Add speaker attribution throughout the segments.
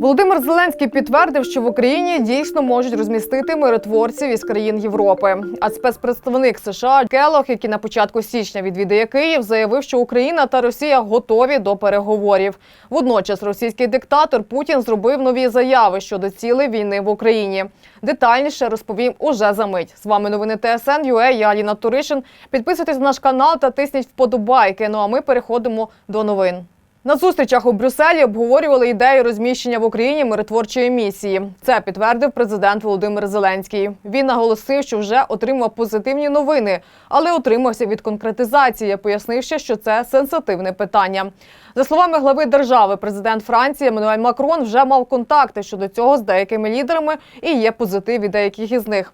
Speaker 1: Володимир Зеленський підтвердив, що в Україні дійсно можуть розмістити миротворців із країн Європи. А спецпредставник США Келох, який на початку січня відвідає Київ, заявив, що Україна та Росія готові до переговорів. Водночас російський диктатор Путін зробив нові заяви щодо цілей війни в Україні. Детальніше розповім уже за мить. З вами новини ТСН ЮЕ, я Аліна Туришин. Підписуйтесь на наш канал та тисніть вподобайки. Ну а ми переходимо до новин. На зустрічах у Брюсселі обговорювали ідею розміщення в Україні миротворчої місії. Це підтвердив президент Володимир Зеленський. Він наголосив, що вже отримав позитивні новини, але утримався від конкретизації, пояснивши, що це сенситивне питання. За словами глави держави, президент Франції Еммануель Макрон вже мав контакти щодо цього з деякими лідерами і є позитив від деяких із них.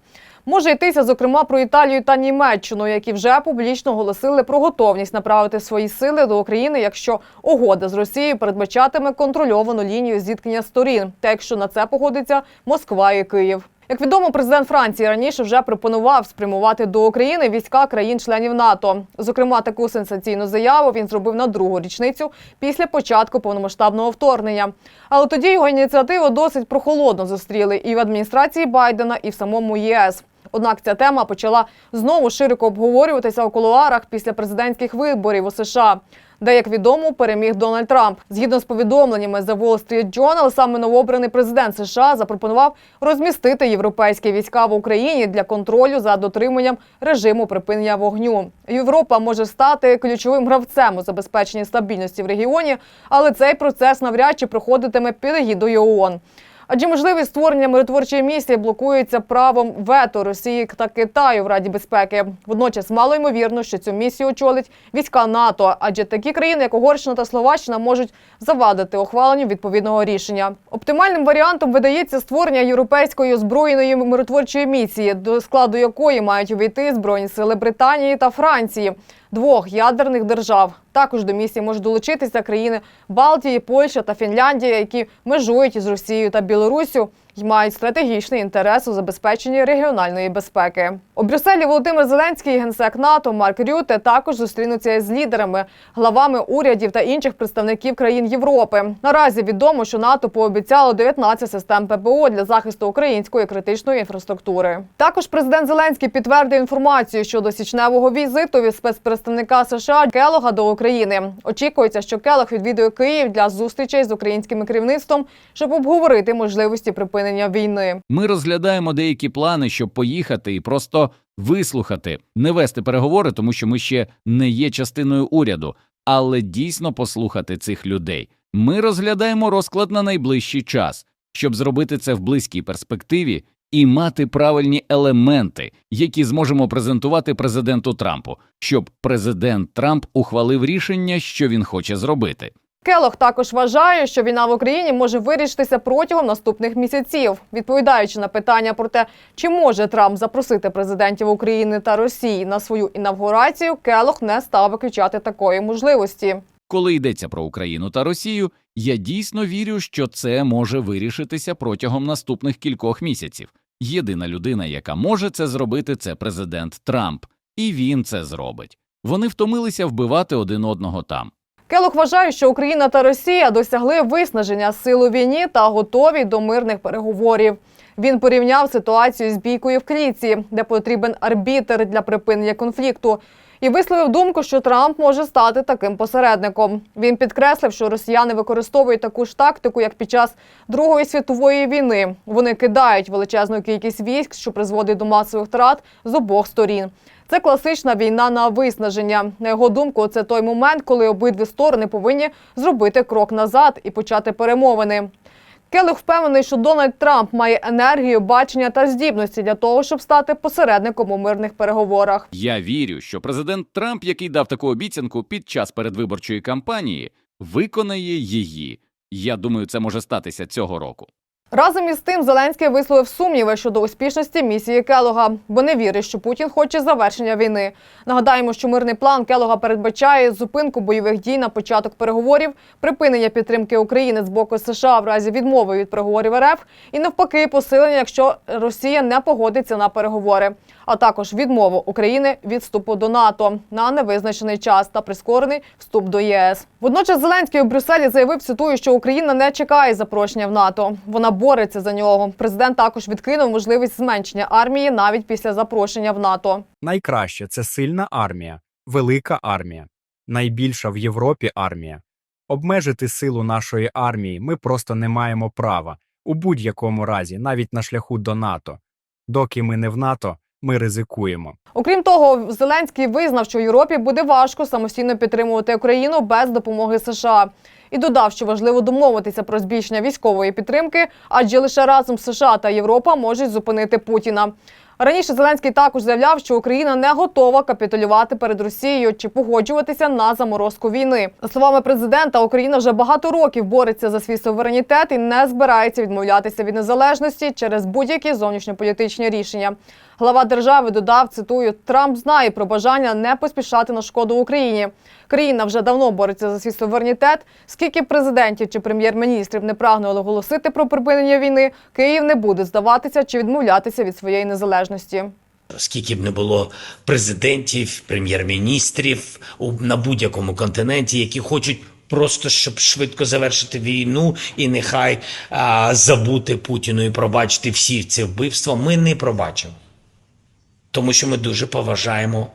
Speaker 1: Може йтися, зокрема, про Італію та Німеччину, які вже публічно оголосили про готовність направити свої сили до України, якщо угода з Росією передбачатиме контрольовану лінію зіткнення сторін, та якщо на це погодиться Москва і Київ. Як відомо, президент Франції раніше вже пропонував спрямувати до України війська країн-членів НАТО. Зокрема, таку сенсаційну заяву він зробив на другу річницю після початку повномасштабного вторгнення. Але тоді його ініціативу досить прохолодно зустріли і в адміністрації Байдена, і в самому ЄС. Однак ця тема почала знову широко обговорюватися у кулуарах після президентських виборів у США, де, як відомо, переміг Дональд Трамп. Згідно з повідомленнями The Wall Street Journal, саме новообраний президент США запропонував розмістити європейські війська в Україні для контролю за дотриманням режиму припинення вогню. Європа може стати ключовим гравцем у забезпеченні стабільності в регіоні, але цей процес навряд чи проходитиме під егідою ООН. Адже можливість створення миротворчої місії блокується правом вето Росії та Китаю в Раді безпеки. Водночас мало ймовірно, що цю місію очолить війська НАТО, адже такі країни, як Угорщина та Словаччина, можуть завадити ухваленню відповідного рішення. Оптимальним варіантом видається створення європейської озброєної миротворчої місії, до складу якої мають увійти збройні сили Британії та Франції. Двох ядерних держав. Також до місії можуть долучитися країни Балтії, Польща та Фінляндія, які межують із Росією та Білоруссю і мають стратегічний інтерес у забезпеченні регіональної безпеки. У Брюсселі Володимир Зеленський генсек НАТО Марк Рюте також зустрінуться з лідерами, главами урядів та інших представників країн Європи. Наразі відомо, що НАТО пообіцяло 19 систем ППО для захисту української критичної інфраструктури. Також президент Зеленський підтвердив інформацію щодо січневого візиту від спецпредставника США Келога до України. Очікується, що Келог відвідує Київ для зустрічей з українським керівництвом, щоб обговорити можливості припинення війни.
Speaker 2: Ми розглядаємо деякі плани, щоб поїхати і просто вислухати, не вести переговори, тому що ми ще не є частиною уряду, але дійсно послухати цих людей. Ми розглядаємо розклад на найближчий час, щоб зробити це в близькій перспективі і мати правильні елементи, які зможемо презентувати президенту Трампу, щоб президент Трамп ухвалив рішення, що він хоче зробити.
Speaker 1: Келох також вважає, що війна в Україні може вирішитися протягом наступних місяців. Відповідаючи на питання про те, чи може Трамп запросити президентів України та Росії на свою інавгурацію, Келох не став виключати такої можливості.
Speaker 2: Коли йдеться про Україну та Росію, я дійсно вірю, що це може вирішитися протягом наступних кількох місяців. Єдина людина, яка може це зробити, це президент Трамп, і він це зробить. Вони втомилися вбивати один одного там.
Speaker 1: Келох вважає, що Україна та Росія досягли виснаження сил у війні та готові до мирних переговорів. Він порівняв ситуацію з бійкою в клітці, де потрібен арбітр для припинення конфлікту, і висловив думку, що Трамп може стати таким посередником. Він підкреслив, що росіяни використовують таку ж тактику, як під час Другої світової війни. Вони кидають величезну кількість військ, що призводить до масових втрат з обох сторін. Це класична війна на виснаження. На його думку, це той момент, коли обидві сторони повинні зробити крок назад і почати перемовини. Келих впевнений, що Дональд Трамп має енергію, бачення та здібності для того, щоб стати посередником у мирних переговорах.
Speaker 2: Я вірю, що президент Трамп, який дав таку обіцянку під час передвиборчої кампанії, виконає її. Я думаю, це може статися цього року.
Speaker 1: Разом із тим Зеленський висловив сумніви щодо успішності місії Келога, бо не вірить, що Путін хоче завершення війни. Нагадаємо, що мирний план Келога передбачає зупинку бойових дій на початок переговорів, припинення підтримки України з боку США в разі відмови від переговорів РФ і навпаки посилення, якщо Росія не погодиться на переговори. А також відмову України від вступу до НАТО на невизначений час та прискорений вступ до ЄС. Водночас Зеленський у Брюсселі заявив, цитую, що Україна не чекає запрошення в НАТО. Вона бореться за нього. Президент також відкинув можливість зменшення армії навіть після запрошення в НАТО.
Speaker 3: Найкраще це сильна армія, велика армія, найбільша в Європі армія. Обмежити силу нашої армії ми просто не маємо права у будь-якому разі, навіть на шляху до НАТО. Доки ми не в НАТО, ми ризикуємо.
Speaker 1: Окрім того, Зеленський визнав, що Європі буде важко самостійно підтримувати Україну без допомоги США. І додав, що важливо домовитися про збільшення військової підтримки, адже лише разом США та Європа можуть зупинити Путіна. Раніше Зеленський також заявляв, що Україна не готова капітулювати перед Росією чи погоджуватися на заморозку війни. За словами президента, Україна вже багато років бореться за свій суверенітет і не збирається відмовлятися від незалежності через будь-які зовнішньополітичні рішення. Глава держави додав, цитую, Трамп знає про бажання не поспішати на шкоду Україні. Країна вже давно бореться за свій суверенітет. Скільки президентів чи прем'єр-міністрів не прагнули оголосити про припинення війни, Київ не буде здаватися чи відмовлятися від своєї незалежності.
Speaker 4: Скільки б не було президентів, прем'єр-міністрів на будь-якому континенті, які хочуть просто щоб швидко завершити війну і нехай а, забути Путіну і пробачити всі ці вбивства, ми не пробачимо. Тому що ми дуже поважаємо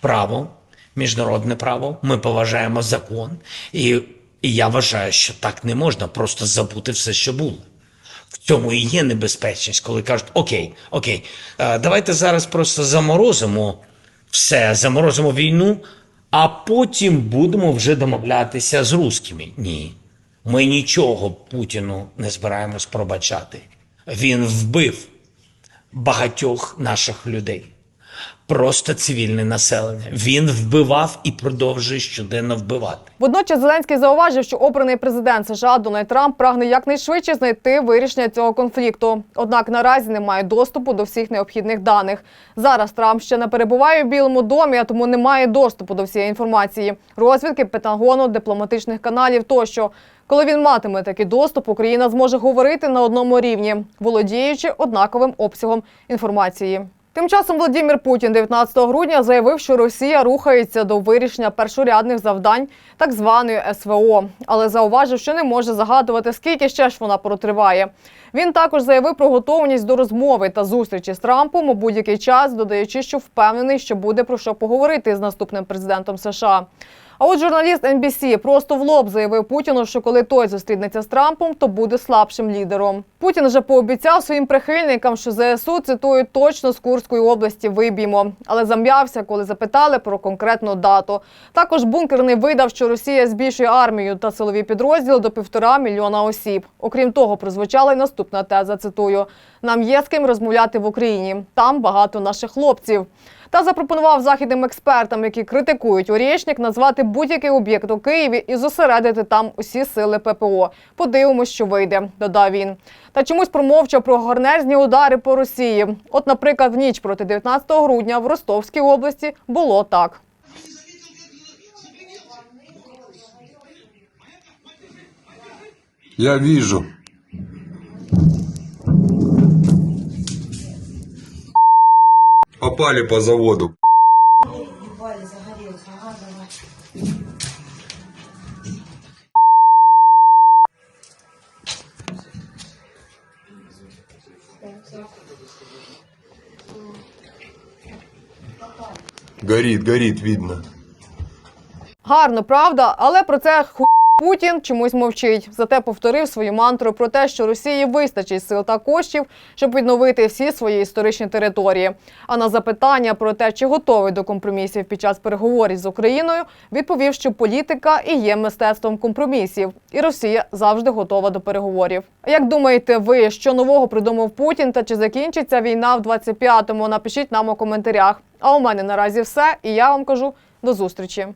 Speaker 4: право, міжнародне право, ми поважаємо закон. І, і я вважаю, що так не можна просто забути все, що було. В цьому і є небезпечність, коли кажуть: Окей, окей, е, давайте зараз просто заморозимо все, заморозимо війну, а потім будемо вже домовлятися з русскими. Ні. Ми нічого Путіну не збираємось пробачати. Він вбив багатьох наших людей. Просто цивільне населення. Він вбивав і продовжує щоденно вбивати.
Speaker 1: Водночас Зеленський зауважив, що обраний президент США Дональд Трамп прагне якнайшвидше знайти вирішення цього конфлікту. Однак наразі не має доступу до всіх необхідних даних. Зараз Трамп ще не перебуває в Білому домі, а тому не має доступу до всієї інформації, розвідки, Пентагону, дипломатичних каналів тощо. Коли він матиме такий доступ, Україна зможе говорити на одному рівні, володіючи однаковим обсягом інформації. Тим часом Владимир Путін 19 грудня заявив, що Росія рухається до вирішення першорядних завдань так званої СВО, але зауважив, що не може загадувати, скільки ще ж вона протриває. Він також заявив про готовність до розмови та зустрічі з Трампом у будь-який час, додаючи, що впевнений, що буде про що поговорити з наступним президентом США. А от журналіст NBC просто в лоб заявив Путіну, що коли той зустрінеться з Трампом, то буде слабшим лідером. Путін вже пообіцяв своїм прихильникам, що ЗСУ цитую точно з Курської області виб'ємо, але зам'явся, коли запитали про конкретну дату. Також бункерний видав, що Росія збільшує армію та силові підрозділи до півтора мільйона осіб. Окрім того, прозвучала й наступна теза. Цитую: нам є з ким розмовляти в Україні. Там багато наших хлопців. Та запропонував західним експертам, які критикують Орєшнік, назвати будь-який об'єкт у Києві і зосередити там усі сили ППО. Подивимось, що вийде, додав він. Та чомусь промовчав про гарнезні удари по Росії. От, наприклад, в ніч проти 19 грудня в Ростовській області було так.
Speaker 5: Я вижу. Попали по заводу. Горит, горит, видно.
Speaker 1: Гарно, правда, але про це ху... Путін чомусь мовчить. Зате повторив свою мантру про те, що Росії вистачить сил та коштів, щоб відновити всі свої історичні території. А на запитання про те, чи готовий до компромісів під час переговорів з Україною, відповів, що політика і є мистецтвом компромісів, і Росія завжди готова до переговорів. Як думаєте, ви що нового придумав Путін та чи закінчиться війна в 25-му? Напишіть нам у коментарях. А у мене наразі все, і я вам кажу до зустрічі.